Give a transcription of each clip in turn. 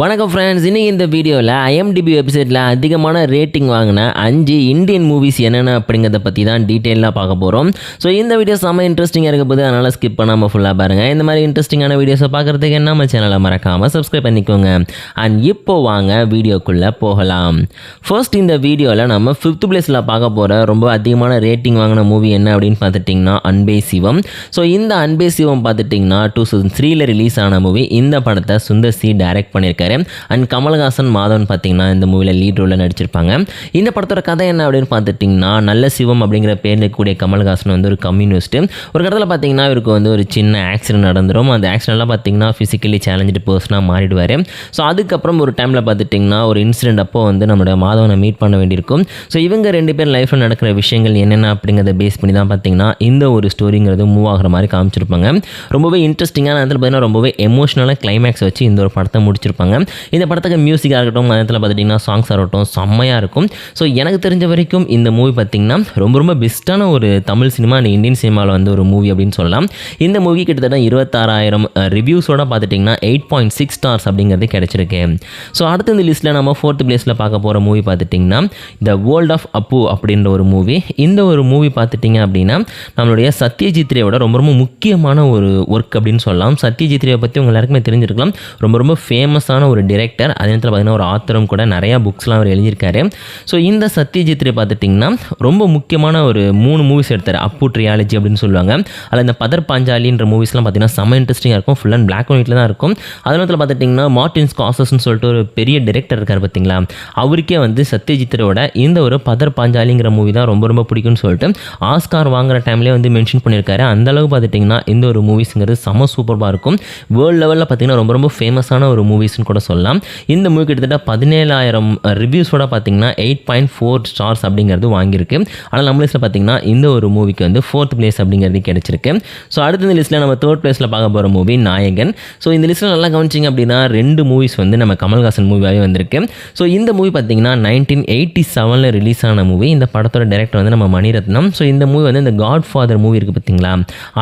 வணக்கம் ஃப்ரெண்ட்ஸ் இன்றைக்கி இந்த வீடியோவில் ஐஎம்டிபி வெப்சைட்டில் அதிகமான ரேட்டிங் வாங்கின அஞ்சு இந்தியன் மூவிஸ் என்னென்ன அப்படிங்கிறத பற்றி தான் டீட்டெயிலாக பார்க்க போகிறோம் ஸோ இந்த வீடியோ செம்ம இன்ட்ரெஸ்டிங்காக இருக்க போது அதனால் ஸ்கிப் பண்ணாமல் ஃபுல்லாக பாருங்கள் இந்த மாதிரி இன்ட்ரெஸ்டிங்கான வீடியோஸை பார்க்குறதுக்கு நம்ம சேனலை மறக்காமல் சப்ஸ்கிரைப் பண்ணிக்கோங்க. அண்ட் இப்போ வாங்க வீடியோக்குள்ளே போகலாம். ஃபர்ஸ்ட் இந்த வீடியோவில் நம்ம ஃபிஃப்த் பிளேஸில் பார்க்க போகிற ரொம்ப அதிகமான ரேட்டிங் வாங்கின மூவி என்ன அப்படின்னு பார்த்துட்டிங்கன்னா அன்பே சிவம். ஸோ இந்த அன்பே சிவம் பார்த்துட்டிங்கன்னா டூ தௌசண்ட் த்ரீல ரிலீஸ் ஆன மூவி இந்த படத்தை சுந்தர் சி டைரக்ட் பண்ணியிருக்காரு அண்ட் கமல்ஹாசன் மாதவன் பார்த்தீங்கன்னா இந்த மூவியில் லீட் ரோலில் நடிச்சிருப்பாங்க. இந்த படத்தோட கதை என்ன அப்படின்னு பார்த்துட்டிங்கன்னா நல்ல சிவம் அப்படிங்கிற பேரில் கூடிய கமல்ஹாசன் வந்து ஒரு கம்யூனிஸ்ட் ஒரு இடத்துல பார்த்தீங்கன்னா இவருக்கு வந்து ஒரு சின்ன ஆக்சிடென்ட் நடந்துடும் அந்த ஆக்சிடென்ட்லாம் பார்த்தீங்கன்னா ஃபிசிக்கலி சேலஞ்சு பர்சனாக மாறிடுவார். ஸோ அதுக்கப்புறம் ஒரு டைமில் பார்த்துட்டிங்கன்னா ஒரு இன்சிடென்ட் அப்போ வந்து நம்மளோட மாதவனை மீட் பண்ண வேண்டியிருக்கும். ஸோ இவங்க ரெண்டு பேர் லைஃப்பில் நடக்கிற விஷயங்கள் என்னென்ன அப்படிங்கிறத பேஸ் பண்ணி தான் பார்த்தீங்கன்னா இந்த ஒரு ஸ்டோரிங்கிறது மூவ் ஆகிற மாதிரி காமிச்சிருப்பாங்க. ரொம்பவே இன்ட்ரெஸ்டிங்கான நேரத்தில் பார்த்தீங்கன்னா ரொம்பவே எமோஷனலாக கிளைமேக்ஸ் வச்சு இந்த ஒரு படத்தை முடிச்சிருப்பாங்க. இந்த படத்துக்கு மியூசிக்காக இருக்கட்டும் நேரத்தில் பார்த்துட்டிங்கன்னா சாங்ஸாக இருக்கட்டும் செம்மையாக இருக்கும். ஸோ எனக்கு தெரிஞ்ச வரைக்கும் இந்த மூவி பார்த்திங்கன்னா ரொம்ப ரொம்ப பெஸ்ட்டான ஒரு தமிழ் சினிமா அண்ட் இந்தியன் சினிமாவில் வந்து ஒரு மூவி அப்படின்னு சொல்லலாம். இந்த மூவி கிட்டத்தட்ட இருபத்தாறாயிரம் ரிவ்யூஸோட பார்த்துட்டிங்கன்னா எயிட் பாயிண்ட் சிக்ஸ் ஸ்டார்ஸ் அப்படிங்கிறது கிடச்சிருக்கு. ஸோ அடுத்த இந்த லிஸ்ட்டில் நம்ம ஃபோர்த் பிளேஸில் பார்க்க போகிற மூவி பார்த்துட்டிங்கன்னா த வேர்ல்ட் ஆஃப் அப்பு அப்படின்ற ஒரு மூவி இந்த ஒரு மூவி பார்த்துட்டிங்க அப்படின்னா நம்மளுடைய சத்யஜித் ரேவோட ரொம்ப ரொம்ப முக்கியமான ஒரு ஒர்க் அப்படின்னு சொல்லலாம். சத்யஜித் ரேவை பற்றி உங்கள் எல்லாருக்குமே தெரிஞ்சிருக்கலாம். ரொம்ப ரொம்ப ஃபேமஸான ஒரு டிரெக்டர் அதே நேரத்தில் பார்த்தீங்கன்னா ஒரு ஆத்தரும் கூட நிறையா புக்ஸ்லாம் அவர் எழுதியிருக்காரு. ஸோ இந்த சத்யஜித் ரே பார்த்துட்டிங்கன்னா ரொம்ப முக்கியமான ஒரு மூணு மூவிஸ் எடுத்தார். அப்பு ட்ரியாலஜி அப்படின்னு சொல்லுவாங்க. அதில் இந்த பதர் பாஞ்சாலின்ற மூவிஸ்லாம் பார்த்தீங்கன்னா செம்ம இன்ட்ரெஸ்டிங்காக இருக்கும். ஃபுல் அண்ட் பிளாக் அண்ட் ஒயிட்டில் தான் இருக்கும். அதே நேரத்தில் பார்த்துட்டிங்கன்னா மார்டின் ஸ்காசஸ்ன்னு சொல்லிட்டு ஒரு பெரிய டிரெக்டர் இருக்கார் பார்த்தீங்களா அவருக்கே வந்து சத்யஜித்ரோட இந்த ஒரு பதர் பாஞ்சாலிங்கிற மூவி தான் ரொம்ப ரொம்ப பிடிக்கும்னு சொல்லிட்டு ஆஸ்கார் வாங்குற டைம்லேயே வந்து மென்ஷன் பண்ணியிருக்காரு. அந்த அளவுக்கு பார்த்துட்டிங்கன்னா இந்த ஒரு மூவிஸுங்கிறது செம சூப்பராக இருக்கும். வேர்ல்டு லெவலில் பார்த்தீங்கன்னா ரொம்ப ரொம்ப ஃபேமஸான ஒரு மூவிஸ்னு கூட சொல்லலாம். இந்த மூவி கிட்டத்தட்ட பதினேழாயிரம் ரிவ்யூஸோட பார்த்தீங்கன்னா எயிட் பாயிண்ட் ஃபோர் ஸ்டார்ஸ் அப்படிங்கிறது வாங்கியிருக்கு. ஆனால் நம்ம லிஸ்ட்டில் பார்த்தீங்கன்னா இந்த ஒரு மூவிக்கு வந்து ஃபோர்த் பிளேஸ் அப்படிங்கிறது கிடைச்சிருக்கு. ஸோ அடுத்த இந்த லிஸ்ட்டில் நம்ம தேர்ட் பிளேஸில் பார்க்க போகிற மூவி நாயகன். ஸோ இந்த லிஸ்ட்டில் நல்லா கவனிச்சிங்க அப்படின்னா ரெண்டு மூவிஸ் வந்து நம்ம கமல்ஹாசன் மூவியாகவே வந்திருக்கு. ஸோ இந்த மூவி பார்த்தீங்கன்னா நைன்டீன் எயிட்டி செவனில் ரிலீஸ் ஆன மூவி இந்த படத்தோட டேரக்டர் வந்து நம்ம மணிரத்னம். ஸோ இந்த மூவி வந்து இந்த காட் ஃபாதர் மூவி இருக்குது பார்த்தீங்களா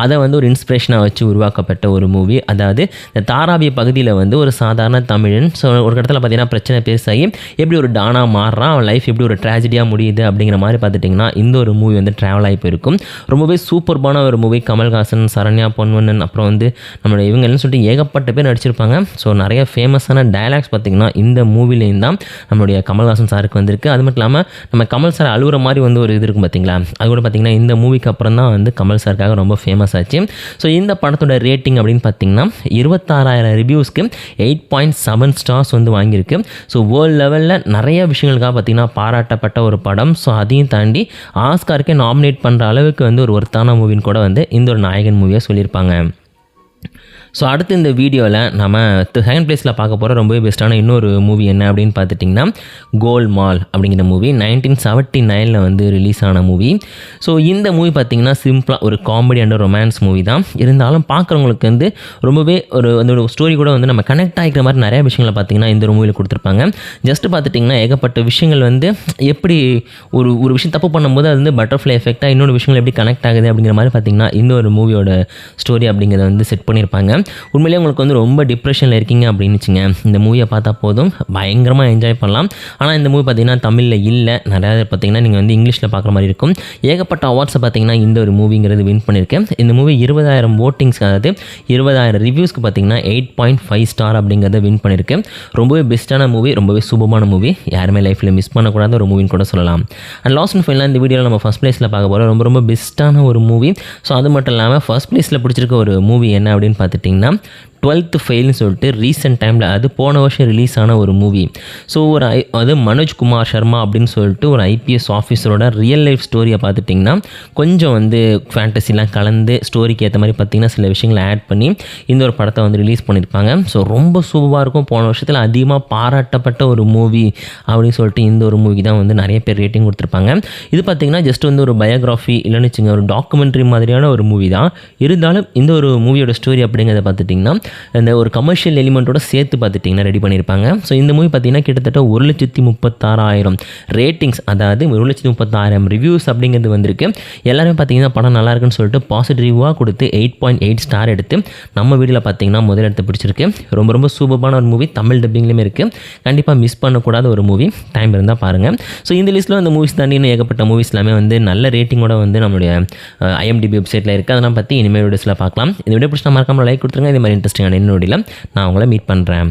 அதை வந்து ஒரு இன்ஸ்பிரேஷனாக வச்சு உருவாக்கப்பட்ட ஒரு மூவி அதாவது இந்த தாராபிய பகுதியில் வந்து ஒரு சாதாரண தமிழன் ஸோ ஒரு இடத்துல பார்த்தீங்கன்னா பிரச்சனை பேசாகி எப்படி ஒரு டானா மாறுறான் அவன் லைஃப் எப்படி ஒரு ட்ராஜடியாக முடியுது அப்படிங்கிற மாதிரி பார்த்துட்டிங்கன்னா இந்த ஒரு மூவி வந்து ட்ராவல் ஆகி போயிருக்கும். ரொம்பவே சூப்பர்பான ஒரு மூவி கமல்ஹாசன் சரண்யா பொன்வண்ணன் அப்புறம் வந்து நம்மளோட இவங்க எல்லாம் சொல்லிட்டு ஏகப்பட்ட பேர் நடிச்சிருப்பாங்க. ஸோ நிறைய ஃபேமஸான டயலாக்ஸ் பார்த்திங்கன்னா இந்த மூவிலேயும் தான் நம்மளுடைய கமல்ஹாசன் சாருக்கு வந்திருக்கு. அது மட்டும் இல்லாமல் நம்ம கமல் சார் அழுகுற மாதிரி வந்து ஒரு இது இருக்கும் பார்த்தீங்களா அது கூட பார்த்திங்கன்னா இந்த மூவிக்கு அப்புறம் தான் வந்து கமல் சாருக்காக ரொம்ப ஃபேமஸ் ஆச்சு. ஸோ இந்த படத்தோட ரேட்டிங் அப்படின்னு பார்த்தீங்கன்னா இருபத்தாறாயிரம் ரிவ்யூஸ்க்கு எயிட் பாயிண்ட் செவன் ஸ்டார்ஸ் வந்து வாங்கியிருக்கு. ஸோ வேர்ல்டு லெவலில் நிறைய விஷயங்களுக்காக பார்த்திங்கன்னா பாராட்டப்பட்ட ஒரு படம். ஸோ அதையும் தாண்டி ஆஸ்காருக்கே நாமினேட் பண்ணுற அளவுக்கு வந்து ஒரு ஒர்த்தான மூவின்னு கூட வந்து இந்த ஒரு நாயகன் மூவியாக சொல்லியிருப்பாங்க. ஸோ அடுத்து இந்த வீடியோவில் நம்ம செகண்ட் பிளேஸில் பார்க்க போகிற ரொம்பவே பெஸ்ட்டான இன்னொரு மூவி என்ன அப்படின்னு பார்த்துட்டிங்கன்னா கோல் மால் அப்படிங்கிற மூவி நைன்டீன் செவன்ட்டி நைனில் வந்து ரிலீஸ் ஆன மூவி ஸோ இந்த மூவி பார்த்திங்கன்னா சிம்பிளாக ஒரு காமெடி அண்ட் ரொமான்ஸ் மூவி தான். இருந்தாலும் பார்க்குறவங்களுக்கு வந்து ரொம்பவே ஒரு அந்த ஒரு ஸ்டோரி கூட வந்து நம்ம கனெக்ட் ஆகிக்கிற மாதிரி நிறைய விஷயங்களை பார்த்திங்கன்னா இந்த ஒரு மூவியில் கொடுத்துருப்பாங்க. ஜஸ்ட் பார்த்துட்டிங்கன்னா ஏகப்பட்ட விஷயங்கள் வந்து எப்படி ஒரு ஒரு விஷயம் தப்பு பண்ணும்போது அது வந்து பட்டர்ஃப்ளை எஃபெக்டாக இன்னொரு விஷயங்கள் எப்படி கனெக்ட் ஆகுது அப்படிங்கிற மாதிரி பார்த்திங்கன்னா இந்த ஒரு மூவியோட ஸ்டோரி அப்படிங்கிறத வந்து செட் பண்ணியிருப்பாங்க. உண்மையிலேயே உங்களுக்கு வந்து ரொம்ப டிப்ரெஷனில் இருக்கீங்க அப்படின்னு வச்சுங்க. இந்த மூவியை பார்த்தா போதும். பயங்கரமாக என்ஜாய் பண்ணலாம். ஆனால் இந்த மூவி பார்த்தீங்கன்னா தமிழில் இல்லை. நிறையா பார்த்தீங்கன்னா நீங்கள் வந்து இங்கிலீஷில் பார்க்குற மாதிரி இருக்கும். ஏகப்பட்ட அவார்ட்ஸை பார்த்தீங்கன்னா இந்த ஒரு மூவிங்கிறது வின் பண்ணியிருக்கேன். இந்த மூவி இருபதாயிரம் ஓட்டிங்ஸ் அதாவது இருபதாயிரம் ரிவ்யூஸ்க்கு பார்த்தீங்கன்னா எயிட் பாயிண்ட் ஃபைவ் ஸ்டார் அப்படிங்கிறத வின் பண்ணியிருக்கு ரொம்பவே பெஸ்ட்டான மூவி ரொம்பவே சுபமான மூவி யாருமே லைஃப்பில் மிஸ் பண்ணக்கூடாத. ஒரு மூவின்னு கூட சொல்லலாம். அண்ட் லாஸ்ட் அண்ட் ஃபைனலாக இந்த வீடியோவில் நம்ம ஃபஸ்ட் ப்ளேஸில் பார்க்க போகிறோம் ரொம்ப ரொம்ப பெஸ்ட்டான ஒரு மூவி ஸோ அது மட்டும் இல்லாமல் ஃபஸ்ட் ப்ளேஸில் பிடிச்சிருக்க ஒரு மூவி என்ன அப்படின்னு பார்த்துட்டிங்கன்னா டுவெல்த்து ஃபெயில்னு சொல்லிட்டு ரீசெண்ட் டைமில் அது போன வருஷம் ரிலீஸ் ஆன ஒரு மூவி ஸோ ஒரு ஐ அது மனோஜ் குமார் சர்மா அப்படின்னு சொல்லிட்டு ஒரு ஐபிஎஸ் ஆஃபீஸரோட ரியல் லைஃப் ஸ்டோரியை பார்த்துட்டிங்கன்னா கொஞ்சம் வந்து ஃபேண்டசிலாம் கலந்து ஸ்டோரிக்கு ஏற்ற மாதிரி பார்த்திங்கன்னா சில விஷயங்களை ஆட் பண்ணி இந்த ஒரு படத்தை வந்து ரிலீஸ் பண்ணியிருப்பாங்க. ஸோ ரொம்ப சூப்பராக இருக்கும். போன வருஷத்தில் அதிகமாக பாராட்டப்பட்ட ஒரு மூவி அப்படின்னு சொல்லிட்டு இந்த ஒரு மூவி தான் வந்து நிறைய பேர் ரேட்டிங் கொடுத்துருப்பாங்க. இது பார்த்திங்கன்னா ஜஸ்ட் வந்து ஒரு பயோகிராஃபி இல்லைன்னு வச்சுங்க ஒரு டாக்குமெண்ட்ரி மாதிரியான ஒரு மூவி தான். இருந்தாலும் இந்த ஒரு மூவியோட ஸ்டோரி அப்படிங்கிறத பார்த்துட்டிங்கன்னா இந்த ஒரு கமர்ஷியல் எலிமெண்ட்டோட சேர்த்து பார்த்துட்டிங்கன்னா ரெடி பண்ணியிருப்பாங்க. ஸோ இந்த மூவி பார்த்தீங்கன்னா கிட்டத்தட்ட ஒரு லட்சத்தி முப்பத்தாறாயிரம் ரேட்டிங்ஸ் அதாவது ஒரு லட்சத்தி முப்பத்தாயிரம் ரிவ்யூஸ் அப்படிங்கிறது வந்திருக்கு. எல்லாருமே பார்த்தீங்கன்னா படம் நல்லா இருக்குன்னு சொல்லிட்டு பாசிட்டிவாக கொடுத்து எயிட் பாயிண்ட் எயிட் ஸ்டார் எடுத்து நம்ம வீடியோவில் பார்த்தீங்கன்னா முதல் இடத்தை பிடிச்சிருக்கு. ரொம்ப ரொம்ப சூப்பரான ஒரு மூவி தமிழ் டப்பிங்லேயுமே இருக்குது கண்டிப்பாக மிஸ் பண்ணக்கூடாத ஒரு மூவி டைம் இருந்தால் பாருங்கள் ஸோ இந்த லிஸ்ட்டில் அந்த மூவிஸ் தாண்டி இன்னும் ஏகப்பட்ட மூவிஸ் எல்லாமே வந்து நல்ல ரேட்டிங்கோட வந்து நம்மளுடைய ஐஎம்டிபி வெப்சைட்டில் இருக்குது அதெல்லாம் பற்றி இனிமேல் வீடியோஸில் பார்க்கலாம். இந்த வீடியோ பிடிச்சா மறக்காமல் லைக் கொடுத்துருங்க. இதே மாதிரி இன்ட்ரெஸ்டிங்கான இன்னொடியில் நான் உங்களை மீட் பண்ணுறேன்